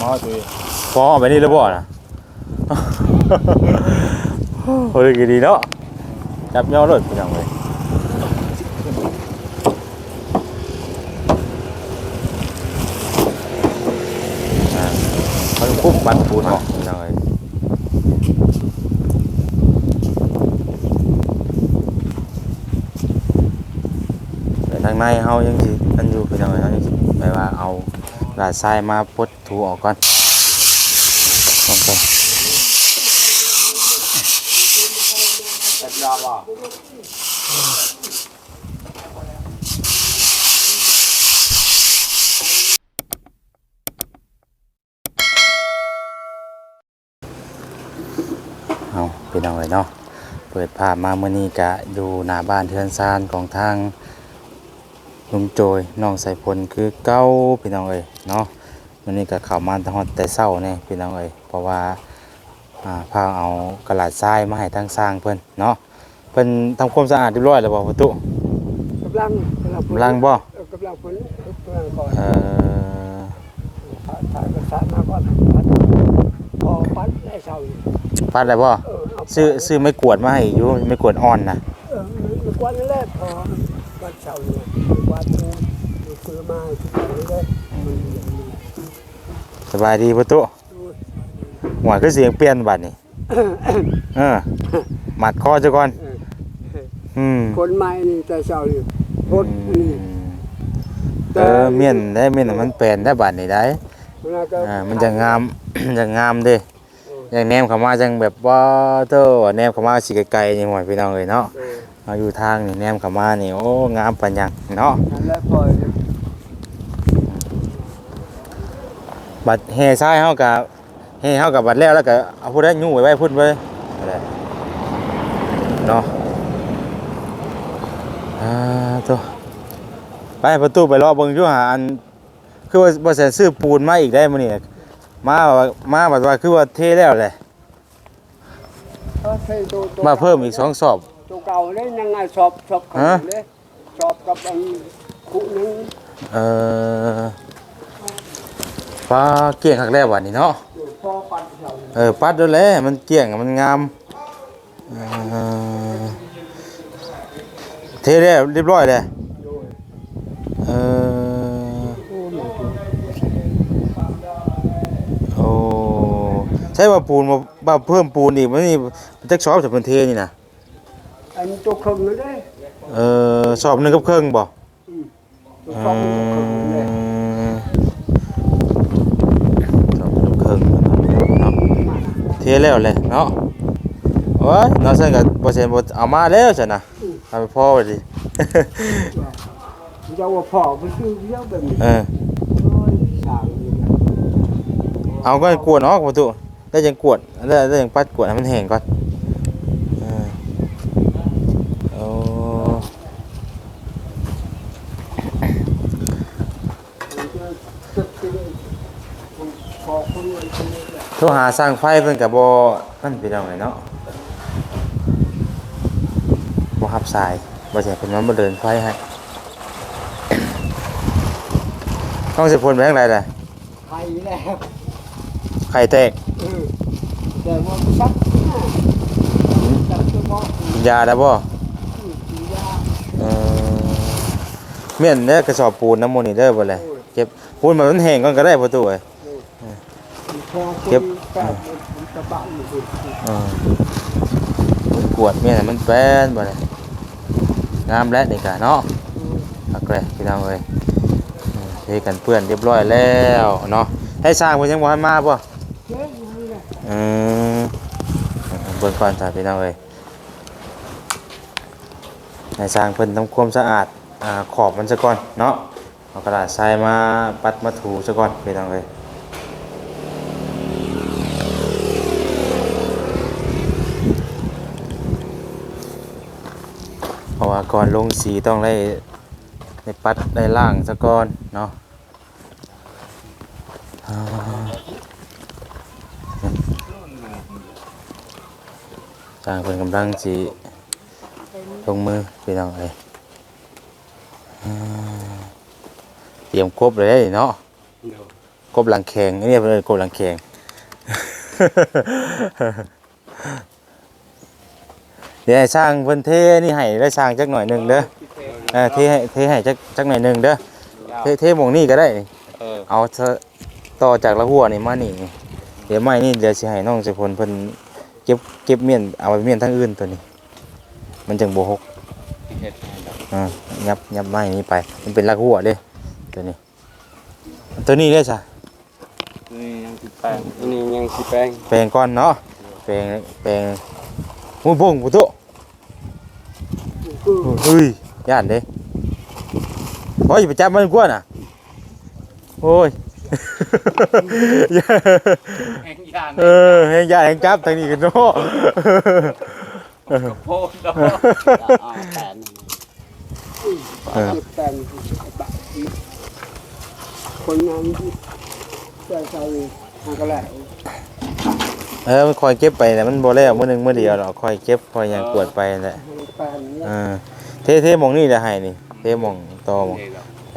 หมอตุยพอเอาไปนี่แล้วบ่น่ะโอ้ยกี่ดีเนาะจับย่อรถพี่น้องเลยอ่าเขาคุบบัตรปูนออกพี่น้องเลยแต่ทางในเฮายังสิอันอยู่พี่น้องเลยเฮายังสิไปว่าเอา ลาดทรายมาพดถูออกก่อนโอเคเอาเป็นเอาไว้เนาะ เปิดภาพมาเมื่อนี้กะอยู่หน้าบ้านเทือนซานของทางลุงโจยน้องใส่พลคือเก้าพี่น้องเอ้ย เนาะมื่อนี้ก็เข้ามาตั้งฮอดแต่เช้าเนี่ยพี่น้องเอ้ยเพราะว่าอ่าพาเอากระดาษทรายมาให้ทางสร้างเพิ่นเนาะเพิ่นทำความสะอาดเรียบร้อยแล้วบ่ประตูกำลังกำลังบ่เออกำลังฝนกำลังก่อนเอ่อถ่ายถ่ายกระสานมาก่อนปัดพอปัดได้เช้าอยู่ปัดแล้วบ่เออเอาซื้อซื้อไม่กวาดมาให้อยู่ไม่กวาดอ่อนนะเออมันกวนแรกพอปัดเช้าอยู่กวนดูดูเกลือมาทุกอย่างเลยมันอย่างนี้ สบายดีประตูดูหัวคือเสียงเปลี่ยนบัดนี้เออมัดคอซะก่อนเอออืมคนใหม่นี่แต่เช้าอยู่พดนี่เออเมียนได้เมียนมันเป็นได้บาดนี่ได้มันก็อ่ามันจะงามจะงามเด้อย่างแนมเข้ามาจังแบบว่าเท่าแนมเข้ามาสิไกลๆนี่หวยพี่น้องเอ้ยเนาะเออเอาอยู่ทางนี่แนมเข้ามานี่โอ้งามปานหยังเนาะ นั่นแหละพอ บัดแห่ซ้ายเฮากับแห่เฮากับบัดแล้วแล้วก็เอาพุ่นได้ยู่ไว้ไว้พุ่นไว้อะไรเนาะอ่าตัวไปประตูไปรอเบิ่งอยู่หาอันคือว่าบ่ใส่ซื้อปูนมาอีกได้มื้อนี้มาว่ามาบัดว่าคือว่าเทแล้วแหละเออใส่ตัวตัวมาเพิ่มอีกสองสอบตัวเก่าเลยยังไงสอบสอบเขาฮะเลยสอบกับอันคู่หนึงเอ่อ ปลาเกี่ยงครั้งแรกวันนี้เนาะอยู่พอปัดเช้าเออปัดด้วยแหละมันเกี่ยงมันงามเอ่อเทได้เรียบร้อยเลยอยู่เออโอ้มันถูกโอ้ใช่ว่าปูนมามาเพิ่มปูนอีกมันนี่มันจะชอบจากพื้นเทนี่นะอันตัวครึ่งเลยเด้เออสอบหนึ่งกับเครื่องบ่ตัวสองตัวครึ่งเลย สอบหนึ่งกับเครื่องเนาะเท แล้วเลยเนาะโอ้ยเนาะเส้นกับเปอร์เซ็นต์บ่เอามาแล้วจ้ะนะเอาไปพ่อไปดิเจ้าว่าพ่อไปซื้อเยอะแบบนี้เออโอ้ยสร้างอยู่นะเอาก็กวดออกประตูได้ยังกวดได้ได้ยังปัดกวดให้มันแห้งก่อนเออโอ้ ตึกที่นี่พอคนรวยคนนี้แหละ โทรหาสร้างไฟเพิ่นก็บ่นั่นเป็นเอาไงเนาะบ่รับสายบ่ใช่เพิ่นมาบ่เดินไฟให้ต้องสิพ่นไปทางใดล่ะไทยแล้วไข่แตกเออแต่ว่าซักนะจับตัวบอกยาแล้วบ่ยาเออเมียนเนี่ยกระสอบปูนน้ำมันนี่เด้อบ่เลยเก็บปูนมันแห้งก่อนก็ได้ประตูเอ้ยพอคน เก็บกระบะอยู่สิเออมันกวดเมียนมันแป้นบ่เลยงามแล้วนี่กะเนาะอักแกล้พี่น้องเอ้ยเทกันเปื้อนเรียบร้อยแล้วเนาะให้สร้างเพิ่นยังบ่ทันมาบ่เจ๊ยังไงเออเบิ่งก่อนจ้ะพี่น้องเอ้ยให้สร้างเพิ่นทำความสะอาดอ่าขอบมันซะก่อนเนาะเอากระดาษทรายมาปัดมาถูซะก่อนพี่น้องเอ้ย เพราะ ว่าก่อนลงสีต้องได้ได้ปัดได้ล่างซะก่อนเนาะอ่าทางเป็นกำลังสีลงมือพี่น้องเลยอ่าเตรียมครบเลยเนาะกบหลังแข็งอันนี้เพิ่นเอิ้นกบหลังแข็งเดี๋ยวให้สร้างเพิ่นเทนี่ให้ได้สร้างจักหน่อยหนึงเด้อเออเทให้เทให้จักจักหน่อยหนึงเด้อเทเทหม่องนี้ก็ได้เออเอาเถอะต่อจากละหัวนี่มานี่เดี๋ยวไม้นี่เดี๋ยวสิให้น้องสิพลเพิ่นเก็บเก็บเมียนเอาไปเมียนทางอื่นตัวนี้ มันจังบ่หกเฮ็ดอ่ายับยับไม้นี้ไป มันเป็นละหัวเด้ตัวนี้ ตัวนี้เด้อจ้ะนี่ยังสิแป้งนี่ยังสิแป้งแปลงก่อนเนาะแปลงแปลงมุ้ยบงปุตุคือ เฮ้ยย่านเด้โอ้ยอย่าไปจับมันกวนน่ะโอ้ยแห้งย่างเออให้ย่านให้จับทางนี้กันเนาะกระโพดดอกอ่าแป้นเออแปลงบะคนงานที่จะใช้ทางกระแหล เออมันคอยเก็บไปแต่มันบ่แล้วมื้อหนึงมื้อเดียวหรอกคอยเก็บคอยหยังกวดไปนั่นแหละแปลงเนี่ยเออเทเทหมองนี่แหละให้นี่ เทหมองตอหมอง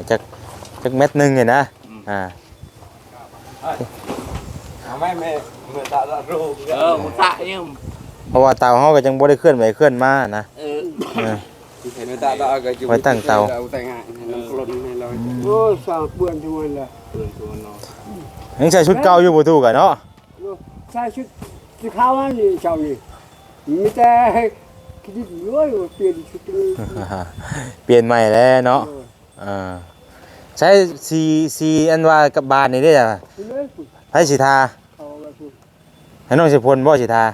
จักจักเม็ดหนึงเนี่ยนะอ่าเอาไม่ไม่เมื่อตาละรูปเออมุตะเนี่ยเพราะว่าเตาเฮาก็จังบ่ได้เคลื่อนไปเคลื่อนมานะเออเออ เห็นตาละก็อยู่ไว้ตั้งเตาแต่งงานให้น้ำกลนให้เราโอ้สาวเปื่อนทุกวันเลยเดินตัวเนาะยังใส่ชุดเก่าอยู่บ่ถูกอะเนาะ ใช่ชุดสีขาวนี่ชาวนี่มีแต่คิดรวยเปลี่ยนชุดนี้เปลี่ยนใหม่แล้วเนาะอ่าใช้สีสีอันว่ากับบานนี่ได้จ้ะเลยไผสิทาเอาไปพูดให้น้องสิพลบ่สิทา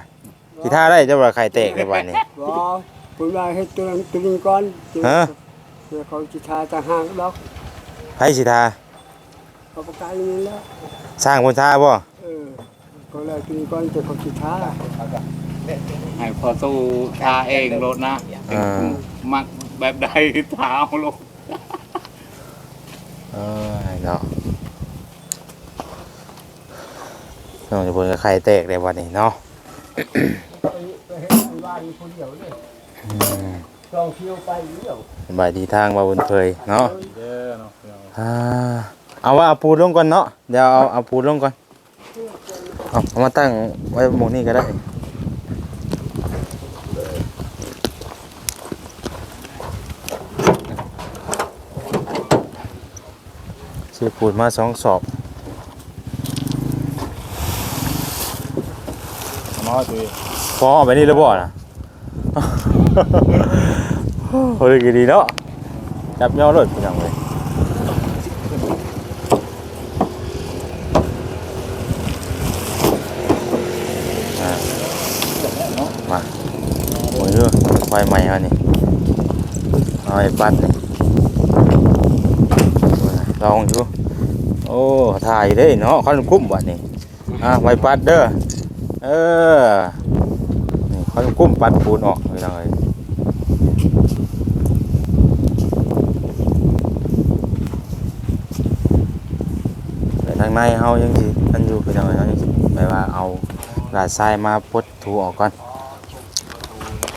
สิทาได้จะว่าไข่แตกในวันนี้รอคุณว่าให้ตัวนั้นตัวนึงก่อนฮะเพื่อเขาจะทาจะห่างดอกไผสิทาเขาประกาศอย่างนี้แล้วสร้างคนทาบ่ เออก็เลยตัวนี้ก่อนจะเขาจะทาให้พอสู้ทาเองรถนะอ่ามักแบบใดเท้าลงเออเนาะน้องสิพลก็ไข่แตกในวันนี้เนาะไปไปเห็นไอ้ว่าอยู่คนเดียวเลยอืมลองเที่ยวไปเดียวสบายดีทางมาบนเพยเนาะเด้อเนาะอ่าเอาว่าเอาปูนลงก่อนเนาะ เดี๋ยวเอาเอาปูนลงก่อน เอาเอามาตั้งไว้หมองนี้ก็ได้ซื้อปูนมาสองสอบมาดูพอเอาไปนี่แล้วบ่นะโอ้ยกี่ดีเนาะจับย่อรถพี่น้องเลยอ่ามาโอ้ยเด้อ ไฟใหม่มานี่เอาไอ้ปัดนี่ลองดูโอ้ถ่ายได้เนาะคันคุ้มบัดนี่อะไว้ปัดเด้อเออนี่เขากุ้มปัดปูนออกไปเลยแต่ทางในเฮายังสิอันอยู่คือจังไดเฮายังสิไปว่าเอาลาดทรายมาพดถูออกก่อน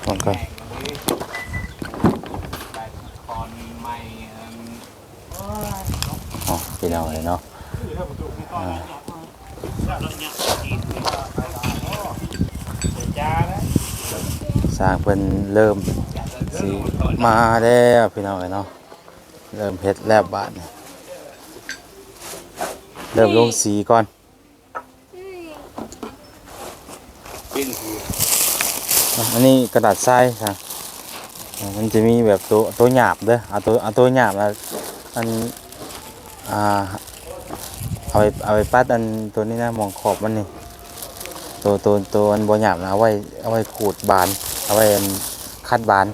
ก่อนก่อน คอนใหม่ อ๋อ พี่น้องเลยเนาะสร้างเพิ่นเริ่มสิมาแล้วพี่น้องเลยเนาะเริ่มเฮ็ดแล้วบาดนี่เริ่มลงสีก่อนอันนี้กระดาษทรายครับอ่ามันจะมีแบบตัวตัวหยาบเด้อเอาตัวเอาตัวหยาบแล้วอัน อ่าเอาไปเอาไปปัดอันตัวนี้นะมองขอบมันนี่ตัวตัวตัวอันบ่หยาบนะเอาไว้เอาไว้ขูดบาน เอาไว้อันคัดบาน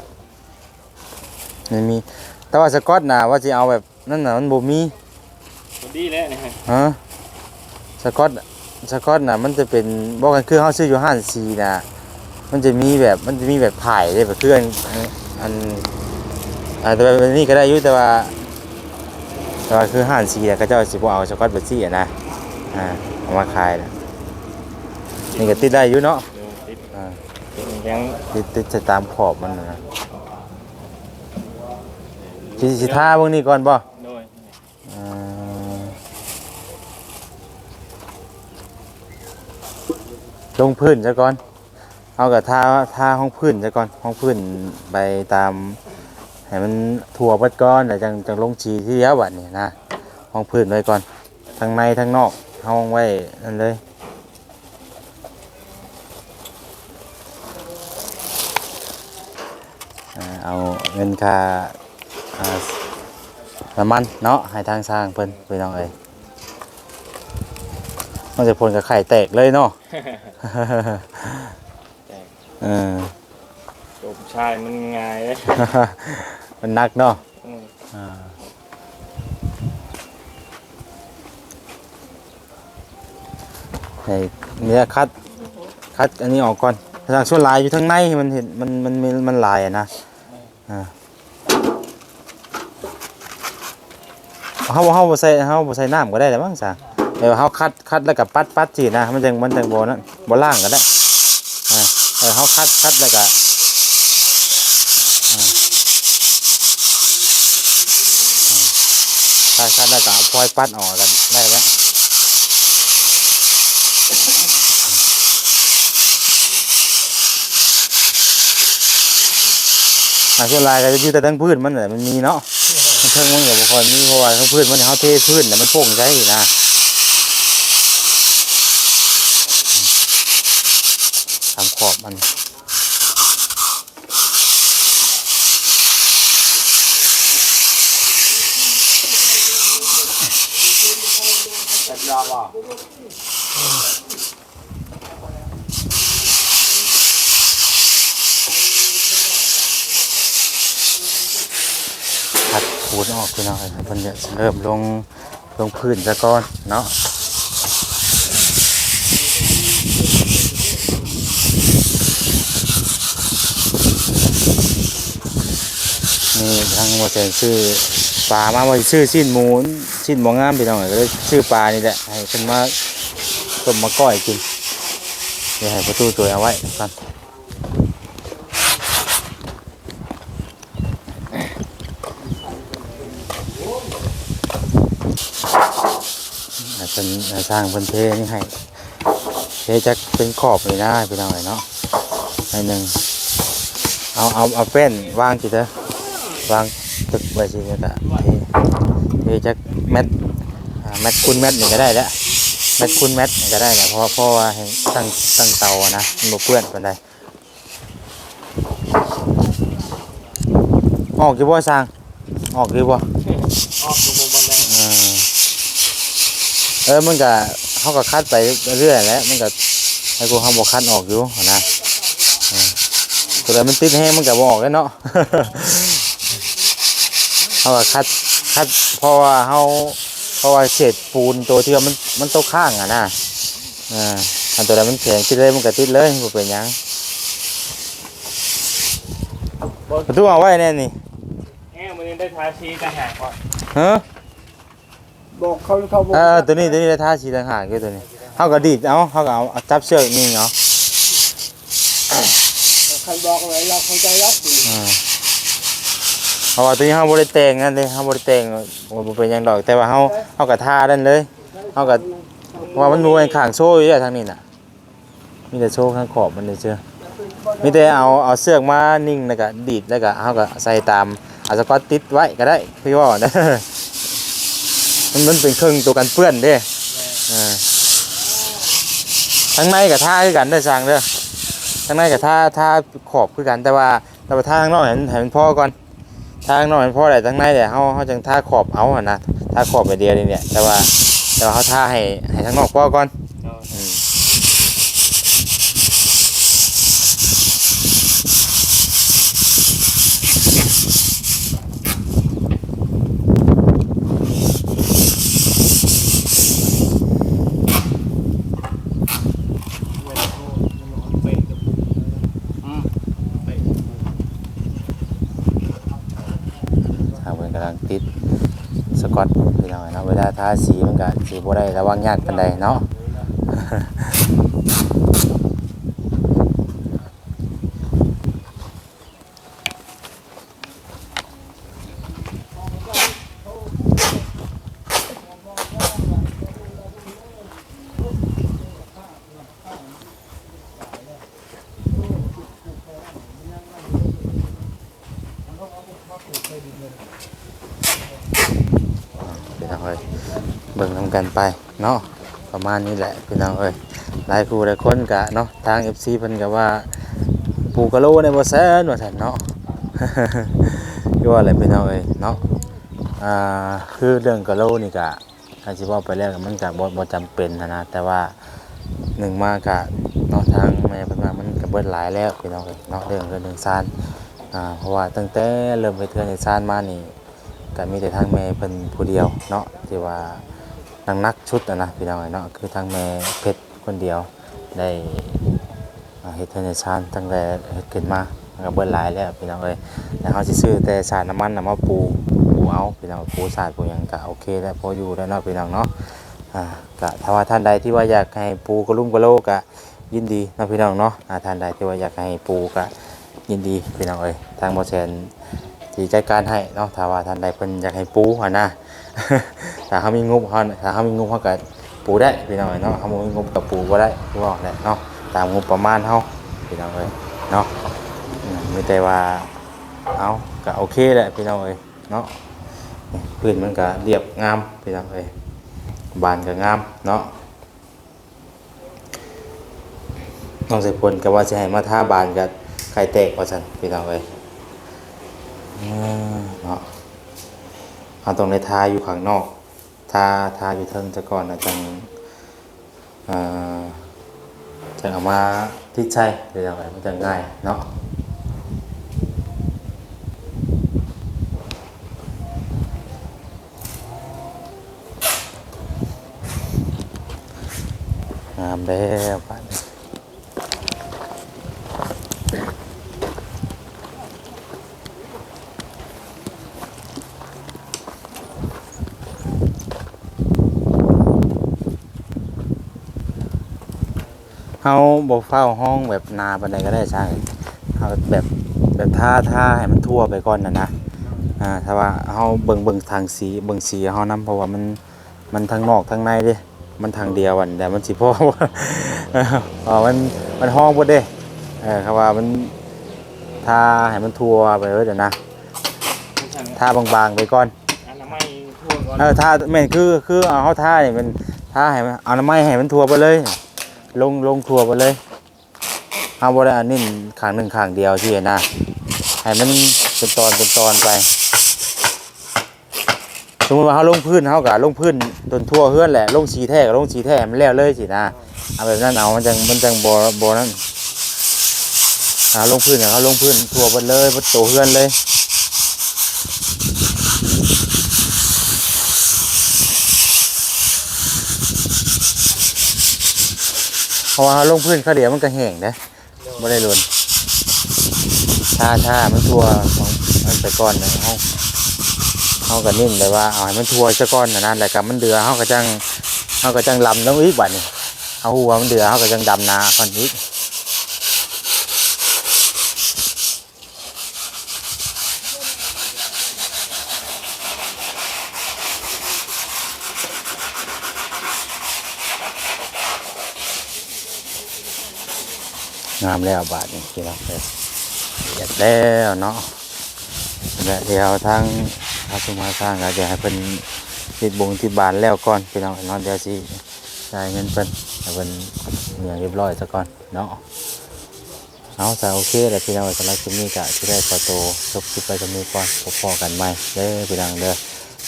มันมีแต่ว่าสกอตนะว่าจะเอาแบบนั่นน่ะมันบ่มีดีแล้วนะฮะสกอตสกอตน่ะมันจะเป็นบอกกันคือเฮาซื้ออยู่ห้านซีน่ะมันจะมีแบบมันจะมีแบบถ่ายได้แบบคืออันอันอันอ่าแต่ว่าอันนี้ก็ได้อยู่แต่ว่า ก็คือห้านซีก็เจ้าสิบเอาช็อกโกแลตเบอร์ซี่นะอ่าเอามาขายนะนี่ก็ติดได้อยู่เนาะติดยังติดจะตามขอบมันนะสิสิท่าพวกนี้ก่อนป่โดยลงพื้นซะก่อนเอากับท่าท่าห้องพื้นซะก่อนห้องพื้นไปตาม ให้มันทั่วเบิดก่อนแล้วจังจังลงชีที่เดียวบัดนี้นะห้องพื้นไว้ก่อนทั้งในทั้งนอกห้องไว้นั่นเลยอ่าเอาเงินค่าอ่าน้ำมันเนาะให้ทางสร้างเพิ่นไปน้องเอ้ยมันจะพลกับไข่แตกเลยเนาะเออจบชายมันง่ายเลย มันนักเนาะอ่าให้เนี่ยคัดคัดอันนี้ออกก่อนทางส่วนลายอยู่ข้างในมันเห็นมันมันมันมันลายอะนะอ่าเฮาเฮาบ่ใส่เฮาบ่ใส่น้ำก็ได้แหละมั้งจ้ะเดี๋ยวเฮาคัดคัดแล้วก็ปัดปัดสินะ มันจังมันจังบ่นั่นบ่ล่างก็ได้อ่าเออเฮาคัดคัดแล้วก็ คัดคัดแล้วก็เอาพลอยปัดออกกันได้แล้วอะส่วนลายก็จะอยู่แต่ทั้งพืชมันแหละมันมีเนาะมันเพิ่งมันกับบุคคลมีเพราะว่าทั้งพืชมันเขาเทพืชแต่มันโป่งใช่นะทำขอบมัน ยอมอะผัดขูดออกพี่น้อยเพิ่นจะเริ่มลงลงพื้นซะก่อนเนาะนี่ทางหมดแสนซื้อปลามาว่าซื้อชิ้นหมู ชิ้นหมูงามพี่น้องเอ้ยก็เลยซื้อปลานี่แหละให้เพิ่นมาต้มมาก้อยกินเดี๋ยวให้ประตูตัวเอาไว้ก่อนเป็นสร้างเป็นเทนี่ให้เทจะเป็นขอบเลยนะพี่น้องเอ้ยเนาะให้หนึ่งเอาเอาเอาแป้นวางจิเถอะวางตึกไว้สิเนี่ยก็เทเท แมทแมทคูณแมทนี่ก็ได้แล้วแมทคูณแมทก็ได้แหละเพราะว่าเพราะว่าให้ตั้งตั้งเตาอะนะมันบ่เปื้อนปานใดออกอยู่บ่สร้างออกอยู่บ่ออกกระมุมบันไดเออมันก็เขาก็คัดไปเรื่อยแล้วมันก็ให้กูเขาบอกคัดออกอยู่นะเออตัวมันติดแห้งมันก็บออกแล้วเนาะเขาก็คัด คัดเพราะว่าเขาเพราะว่าเศษปูนตัวที่ว่ามันมันตกข้างอะนะเอ่าอันตัวใดมันแข็งติดเลยมันก็ติดเลยบ่เป็นหยังประตูเอาไว้แน่นี่แง่มันยังได้ทาชีต่างหากก่อนฮะบอกเขาเขาบอกเออตัวนี้ตัวนี้ได้ท่าชีต่างหากอยู่ตัวนี้เขาก็ดีดเอาเขาก็เอาเอาจับเชือกนิ่งเอาใครบอกอะไรเราเข้าใจแล้ว อ่า เพราะว่าตัวนี้เขาบริแต่งนั่นเลยเขาบริแต่งบ่เป็นหยังดอก แต่ว่าเขาเขาก็ท่านั่นเลยเขาก็ว่ามันมูเป็นข้างโซ่อยู่อะทางนี้น่ะ มีแต่โซ่ข้างขอบมันเลยเชื่อมีแต่เอาเอาเสือกมานิ่งแล้วก็ดีดแล้วก็เขาก็ใส่ตามเอาสกอตติดไว้ก็ได้พี่ว่านะมันมันเป็นเครื่องตัวกันเปื้อนเด้อทั้งในกับท่าคือกันได้อสร้างเด้อทั้งในกับท่าท่าขอบคือกันแต่ว่าแต่ว่าท่าข้างนอกเห็นเห็นพ่อก่อน ท่างนอกมันพ่อได้ทั้งในแต่เขาเขาจังท่าขอบเอาอะนะท่าขอบไปเดียวนี่เนี่ยแต่ว่าแต่ว่าเขาท่าให้ให้ทั้งนอกพ่อก่อน เอา อืมทางเพิ่นกำลังติดสกอต พี่น้องเนาะเวลาทาสีมันก็สีบ่ได้ระวังยากปานใดเนาะ กันไปเนาะประมาณนี้แหละพี่น้องเอ้ยหลายครูหลายคนกะเนาะทาง FC เพิ่นก็ว่าปูกะโลในบ่แซนว่าซั่นเนาะคือว่าอะไรพี่น้องเอ้ยเนาะอ่าคือเรื่องกะโลนี่กะถ้าสิว้าไปแล้วมันก็บ่บ่จำเป็นนะนะแต่ว่าหนึ่งมากะเนาะทางแม่เพิ่นว่ามันก็เบิดหลายแล้วพี่น้องเอ้ยเนาะเรื่องเรื่องเรื่องซานอ่าเพราะว่าตั้งแต่เริ่มไปเทื่อนในซานมานี่ก็มีแต่ทางแม่เพิ่นผู้เดียวเนาะที่ว่า นักนักชุดนะนะพี่น้องเอ้เนาะคือทางแม่เพชรคนเดียวได้เฮ็ดเทอร์เนชันตั้งแต่เฮ็ดขึ้นมามันก็เบิ่หลายแล้วพี่น้องเอ้ยแล้วเฮาสิซื้อแต่สารน้ำมันน่ะมาปูปูเอาพี่น้องปูสาดปูหยังก็โอเคแล้วพออยู่แล้วเนาะพี่น้องเนาะอ่าก็ถ้าว่าท่านใดที่ว่าอยากให้ปูกระลุ่มกระโลกก็ยินดีนาะพี่น้องเนาะท่านใดที่ว่าอยากให้ปูก็ยินดีพี่น้องเอ้ยทางบ่แซน ที่จัดการให้เนาะถ้าว่าท่านใดเพิ่นอยากให้ปูหันนะถ้าเขามีงบเขาถ้าเขามีงบเขาก็ปูได้พี่น้องเอ้ยเนาะเขาบ่มีงบกับปูบ่ได้คือว่แหละเนาะตามงบประมาณเฮาพี่น้องเอ้ยเนาะอืมมีแต่ว่าเอาก็โอเคแหละพี่น้องเอ้ยเนาะพื้นมันก็เรียบงามพี่น้องเอ้ยบานก็งามเนาะน้องใส่พลก็ว่าสิให้มาทาบานกับไข่แตกว่าซั่นพี่น้องเอ้ย อืมเนาะเอาตรงในทาอยู่ข้างนอกทาทาอยู่เทิงจะก่อนนะจังอ่อจังเอามาที่ใช่เดี๋ยวอะไรมันจะง่ายเนาะงามแล้วบ้าน เฮาบ่เฝ้าห้องแบบนาปานใดก็ได้ใช่เฮาแบบแบบท่าท่าให้มันทั่วไปก่อนน่ะนะอ่าถ้าว่าเฮาเบิ่งเบิ่งทางสีเบิ่งสีเฮานํเพราะว่ามันมันทางนอกทางในเด้มันทางเดียวอันแต่มันสิพอบ่เอออ๋อมันมันห้องบ่เด้เออครับว่ามันท่าให้มันทั่วไปเด้อเดี๋ยวนะท่าบางๆไปก่อนอันน้ำไม่ทั่วก่อนเออท่าแม่นคือคือเอาเฮาท่านี่มันท่าให้มันเอาน้ำไม้ให้มันทั่วไปเลย ลงลงทั่วไปเลยเฮาบ่ได้อันนี้ขางหนึ่งขางเดียวที่นะให้มันเป็นตอนเป็นตอนไป สมมติว่าเฮาลงพื้นเฮาก็ลงพื้นจนทั่วเฮือนแหละลงสีแท้ก็ลงสีแท้มันแล้วเลยสินะเอาแบบนั้นเอามันจังมันจังบ่บ่นั่นเอาลงพื้นเฮาลงพื้นทั่วไปเลยบ่โตเฮือนเลย เพ ราะว่าเราลงพื้นข้าวเดียวมันก็แห้งนะไม่ได้หล่นชาชามันทัวของมันไปก่อนนะเขาเขาก็นิ่มเลยว่าเอาให้มันทัวซะก่อนนะนั่นแหละกับมันเดือเขาก็จังเขาก็จังลำต้องอีกบัดนี่เอาหัวมันเดือเขาก็จังดำนาคนอีก งามแล้วบาทนี่พี่น้องเลยเสร็จแล้วเนาะและเดี๋ยวทางอาสุมาสร้างก็จะให้เป็นติดบงที่บานแล้วก่อนพี่น้องเนาะเดี๋ยวสิจ่ายเงินเพิ่นให้เพิ่นเมียเรียบร้อยซะก่อนเนาะเอาแต่โอเคแล้วพี่น้องสำหรับคลิปนี้ก็ที่ได้ขอตัวจบคลิปไปจะมีก่อนพบพอกันใหม่เด้อพี่น้องเด้อ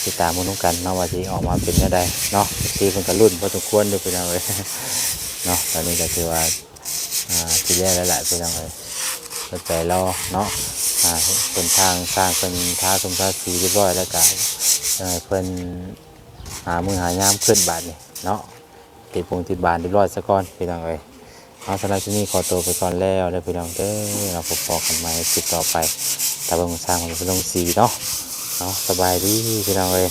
ติดตามมนุษย์กันเนาะว่าสิออกมาเป็นยังไงเนาะซีเพิ่นก็รุ่นพอสมควรเด้อพี่น้องเอ้ยเนาะตอนนี้ก็คือว่า อ่าที่แรกแล้วแหละพี่น้องเลยเปิดใจรอเนาะอ่าเป็นทางสร้างเป็นท่าสมท่าสีเรียบร้อยแล้วก็เอ่อเพิ่นหามือหายามขึ้นบาทเนี่ยเนาะติดปงติดบานเรียบร้อยซะก่อนพี่น้องเลยเอาสำหรับที่นี่ขอตัวไปก่อนแล้วเด้อพี่น้องเด้อเราพบพอกันใหม่คลิปต่อไปตาบิ่งสร้างของเป็นลงสีเนาะเอาะสบายดีพี่น้องเลย